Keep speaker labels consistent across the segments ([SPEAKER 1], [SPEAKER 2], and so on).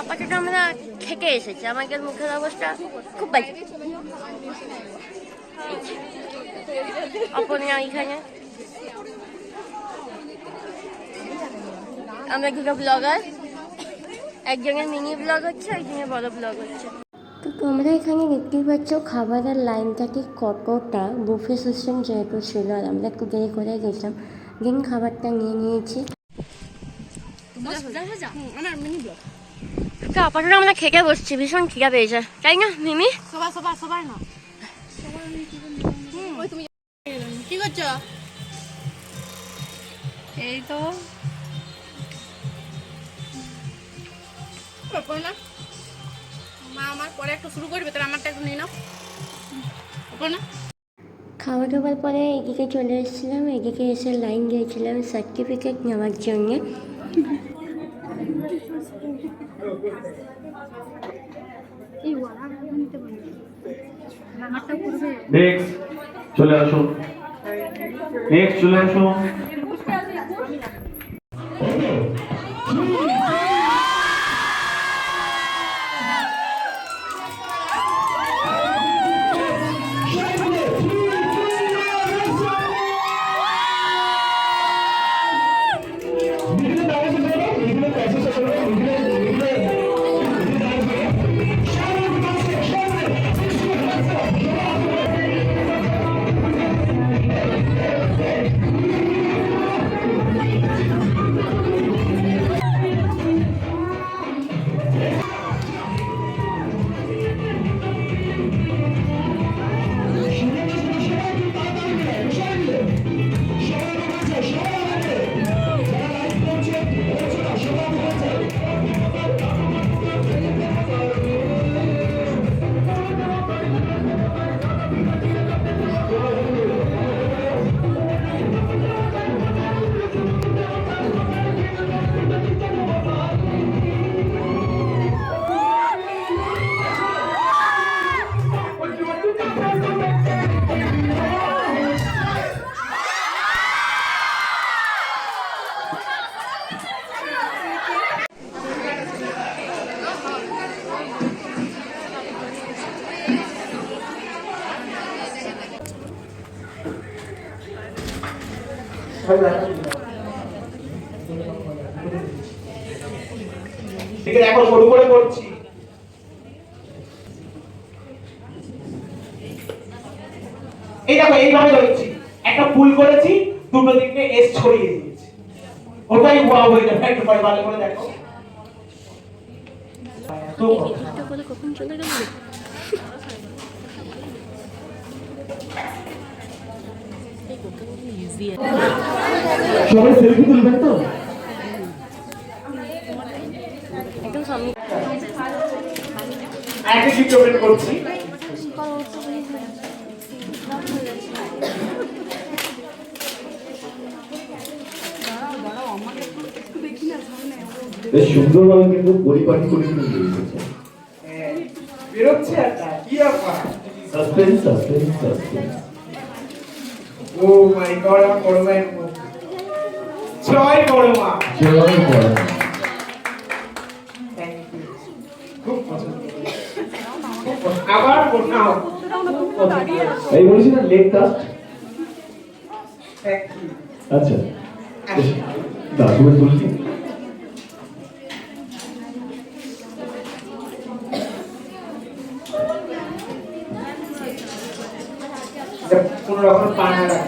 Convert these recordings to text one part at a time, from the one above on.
[SPEAKER 1] আপাতত আমরা থেকে এসেছি। আমাদের মুখের অবস্থা খুব বাজে এখানে? আমরা দুটো ব্লগার একজনের মিনি ব্লগ হচ্ছে একজনের বড় ব্লগ হচ্ছে। তো তোমরা এখানে দেখতেই পাচ্ছ খাবারের লাইনটা ঠিক কতটা বুফে সিস্টেম যেহেতু ছিল আর আমরা একটু দেরি করে গেছিলাম দিন খাবারটা নিয়ে নিয়েছি। তো আপাতত আমরা খেতে বসছি ভীষণ খিদা পেয়েছে। তাই না মিমি?
[SPEAKER 2] সবার সবার সবার না। কি করছ? এই তো। মা আমার পরে একটু শুরু করবে তাহলে আমারটা একটু নিয়ে নাও। না।
[SPEAKER 1] খাওয়া দাওয়ার পরে এদিকে চলে এসেছিলাম। এদিকে এসে লাইন দিয়েছিলাম সার্টিফিকেট নেওয়ার জন্য।
[SPEAKER 3] নেক্সট চলে আসো। নেক্সট চলে আসুন
[SPEAKER 4] ঠিক আছে, এখন শুরু করে করছি এই দেখো, এইভাবে ধরেছি একটা ফুল করেছি, দুটো দিকে এস ছড়িয়ে দিয়েছি। ওটাই ওয়াও হয়ে যাবে একটু পরে ভালো করে দেখো। তো
[SPEAKER 1] কখন চলে গেল?
[SPEAKER 3] সবাই সেলফি তুলবেন তো?
[SPEAKER 1] একদম সামনে
[SPEAKER 4] আরেকটা গিফট ওপেন করছি।
[SPEAKER 3] সুন্দরভাবে কিন্তু পরিপাটি করে কিন্তু
[SPEAKER 4] হ্যাঁ, বেরোচ্ছে কি ব্যাপার?
[SPEAKER 3] Suspense suspense suspense
[SPEAKER 4] oh my god আমার বড় মায়ের মুখ। জয় বড় মা।
[SPEAKER 3] জয় বড়
[SPEAKER 4] Thank খুব পছন্দ। আবার
[SPEAKER 3] এই বলেছি না লেগ কাস্ট? আচ্ছা। দাও তুমি
[SPEAKER 4] কোনো রকম পানা রাখে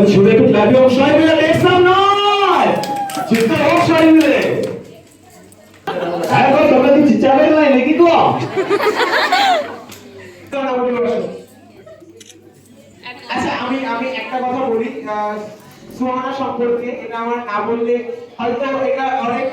[SPEAKER 3] এখন শুধু একটু ক্লাবি অবসর মিলে দেখছাম নয়! চিন্তা অবসর মিলে এখন তোমরা কি চিচাবে নাই নাকি তো
[SPEAKER 4] আচ্ছা আমি আমি একটা কথা বলি সুহানা সম্পর্কে। এটা আমার না বললে হয়তো এটা অনেক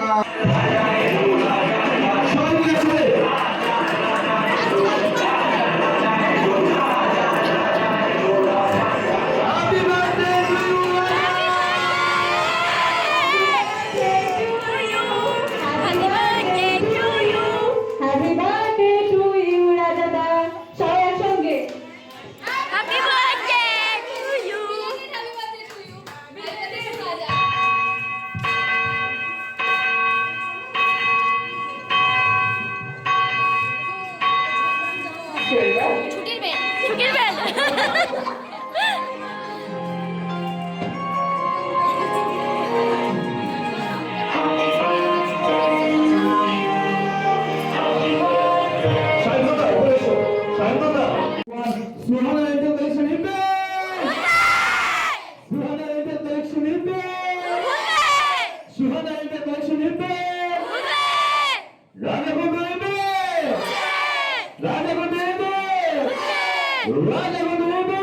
[SPEAKER 3] রাজা বন্ধু হিপে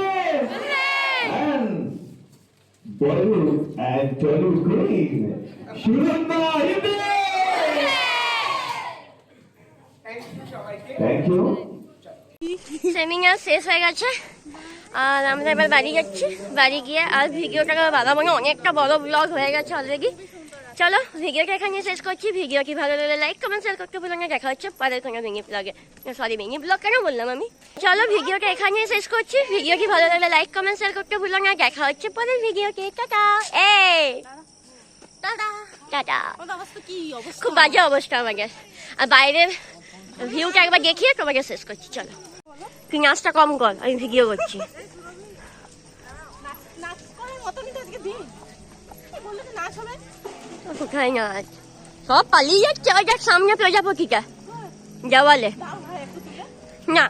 [SPEAKER 3] and Bollywood and Tollywood queen Suranga হিপে thank you
[SPEAKER 1] seminar শেষ হয়ে গেছে আর আমরা এবার বাড়ি যাচ্ছি বাড়ি গিয়ে আর ভিডিওটা বাবা মনে অনেকটা বড় ব্লগ হয়ে গেছে অলরেডি চলো ভিডিওটা এখানে শেষ করছি। ভিডিও কি ভালো লাগলে লাইক কমেন্ট শেয়ার করতে ভুলো না। দেখা হচ্ছে পরের কোনো মিনি ব্লগে সরি মিনি ব্লগ কেন বললাম আমি? চলো ভিডিওটা এখানে শেষ করছি। ভিডিও কি ভালো লাগলে লাইক কমেন্ট শেয়ার করতে ভুলো না। দেখা হচ্ছে পরের ভিডিওতে। টাটা! এই! টাটা! খুব বাজে অবস্থা আমাদের। আর বাইরের ভিউটা একবার দেখিয়ে তোমাকে শেষ করছি চলো। তুই নাচটা কম কর আমি ভিডিও করছি।
[SPEAKER 2] নাচ করার মতনই তো আজকে দিন। বললে নাচ হবে?
[SPEAKER 1] কোথায় নাচ সব পালিয়ে যাচ্ছে ওই সামনে প্রজাপতিটা দেওয়ালে না